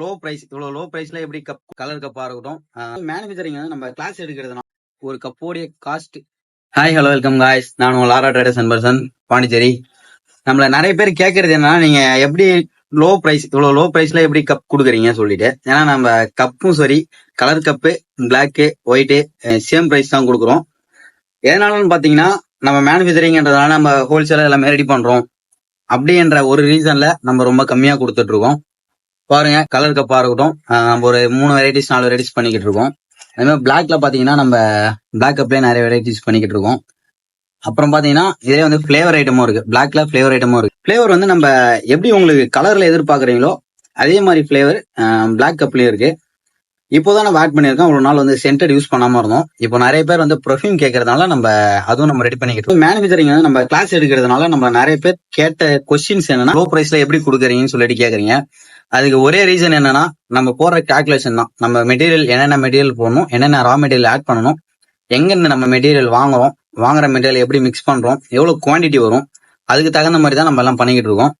Low price இவ்வளவு low பிரைஸ்ல எப்படி கப் கலர் கப்பா இருக்கட்டும். மேனுஃபேக்சரிங் வந்து நம்ம கிளாஸ் எடுக்கிறதுனா ஒரு கப்போடைய cost hi hello welcome guys நான் உங்கள் லாரா ட்ரேடர்ஸ் அன்பர்சன் பாண்டிச்சேரி. நம்மள நிறைய பேர் கேட்கறது என்னன்னா நீங்க எப்படி லோ பிரைஸ் இவ்வளவு லோ பிரைஸ்ல எப்படி கப் கொடுக்குறீங்க சொல்லிட்டு. ஏன்னா நம்ம கப்பும் சரி colour cup black white same price தான் கொடுக்குறோம். எதனாலன்னு பாத்தீங்கன்னா நம்ம மேனுஃபேக்சரிங்ன்றதுனால நம்ம ஹோல்சேலர் எல்லாமே ரெடி பண்றோம். அப்படின்ற ஒரு ரீசன்ல நம்ம ரொம்ப கம்மியா கொடுத்துட்டு இருக்கோம். பாருங்க கலர் கப்பா இருக்கட்டும். நம்ம ஒரு மூணு வெரைட்டிஸ் நாலு வெரைட்டிஸ் பண்ணிக்கிட்டு இருக்கோம். அதே மாதிரி பிளாக்ல பாத்தீங்கன்னா நம்ம பிளாக் கப்லேயே நிறைய வெரைட்டிஸ் பண்ணிக்கிட்டு இருக்கோம். அப்புறம் பாத்தீங்கன்னா இதுல வந்து ஃபிளேவர் ஐட்டமும் இருக்கு. பிளாக்ல ஃபிளேவர் ஐட்டமும் இருக்கு. ஃபிளேவர் வந்து நம்ம எப்படி உங்களுக்கு கலர்ல எதிர்பார்க்குறீங்களோ அதே மாதிரி ஃபிளேவர் பிளாக் கப்லயும் இருக்கு. இப்போதான் நம்ம ஆட் பண்ணியிருக்கோம். ஒரு நாள் வந்து சென்டர் யூஸ் பண்ணாம இருந்தோம். இப்போ நிறைய பேர் வந்து ப்ரொஃபியூம் கேட்கறதுனால நம்ம அதுவும் நம்ம ரெடி பண்ணிக்கிட்டு இருக்கோம். மேனுஃபேக்சரிங் வந்து நம்ம கிளாஸ் எடுக்கிறதுனால நம்ம நிறைய பேர் கேட்ட கொஸ்டின்ஸ் என்னன்னா லோ ப்ரைஸ்ல எப்படி கொடுக்குறீங்கன்னு சொல்லிட்டு கேக்குறீங்க. அதுக்கு ஒரே ரீசன் என்னன்னா நம்ம போடுற கால்குலேஷன் தான். நம்ம மெட்டீரியல் என்னென்ன மெட்டீரியல் போடணும் என்னென்ன ரா மெட்டீரியல் ஆட் பண்ணணும் எங்கன்னு நம்ம மெட்டீரியல் வாங்குறோம் வாங்குற மெட்டீரியல் எப்படி மிக்ஸ் பண்றோம் எவ்வளவு குவான்டிட்டி வரும் அதுக்கு தகுந்த மாதிரி தான் நம்ம எல்லாம் பண்ணிக்கிட்டு இருக்கோம்.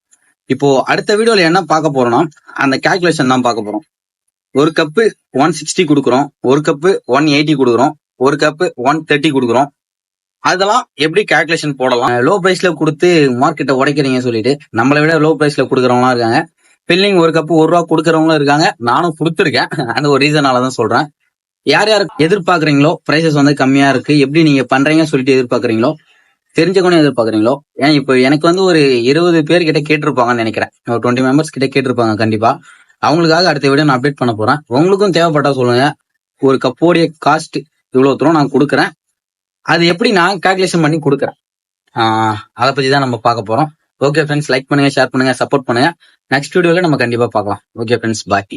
இப்போ அடுத்த வீடியோல என்ன பார்க்க போறோம்னா அந்த கால்குலேஷன் தான் பார்க்க போறோம். ஒரு கப்பு ஒன் சிக்ஸ்டி கொடுக்குறோம் ஒரு கப்பு ஒன் எயிட்டி கொடுக்குறோம் ஒரு கப்பு ஒன் தேர்ட்டி கொடுக்குறோம். அதெல்லாம் எப்படி கால்குலேஷன் போடலாம்? லோ ப்ரைஸ்ல கொடுத்து மார்க்கெட்டை உடைக்கிறீங்க சொல்லிட்டு நம்மளை விட லோ ப்ரைஸ்ல கொடுக்குறவங்களாம் இருக்காங்க. ஃபில்லிங் ஒரு கப்பு ஒரு ரூபா கொடுக்குறவங்களும் இருக்காங்க. நானும் கொடுத்துருக்கேன். அந்த ஒரு ரீசனால தான் சொல்றேன். யார் யார் எதிர்பார்க்குறீங்களோ ப்ரைசஸ் வந்து கம்மியா இருக்கு. எப்படி நீங்க பண்றீங்க சொல்லிட்டு எதிர்பார்க்குறீங்களோ தெரிஞ்சுக்கணும் எதிர்பார்க்குறீங்களோ ஏன் இப்போ எனக்கு வந்து ஒரு இருபது பேர் கிட்ட கேட்டிருப்பாங்கன்னு நினைக்கிறேன். ஒரு டுவெண்ட்டி மெம்பர்ஸ் கிட்ட கேட்டிருப்பாங்க கண்டிப்பா. அவங்களுக்காக அடுத்த வீடியோ நான் அப்டேட் பண்ண போறேன். உங்களுக்கும் தேவைப்பட்டா சொல்லுங்க. ஒரு கப்போடைய காஸ்ட் இவ்வளோ தூரம் நான் கொடுக்குறேன். அது எப்படி நான் கால்குலேஷன் பண்ணி கொடுக்குறேன்? அதை பத்தி தான் நம்ம பார்க்க போறோம். ஓகே ஃப்ரெண்ட்ஸ் லைக் பண்ணுங்க ஷேர் பண்ணுங்க சப்போர்ட் பண்ணுங்க. நெக்ஸ்ட் வீடியோல நம்ம கண்டிப்பா பார்க்கலாம். Okay friends bye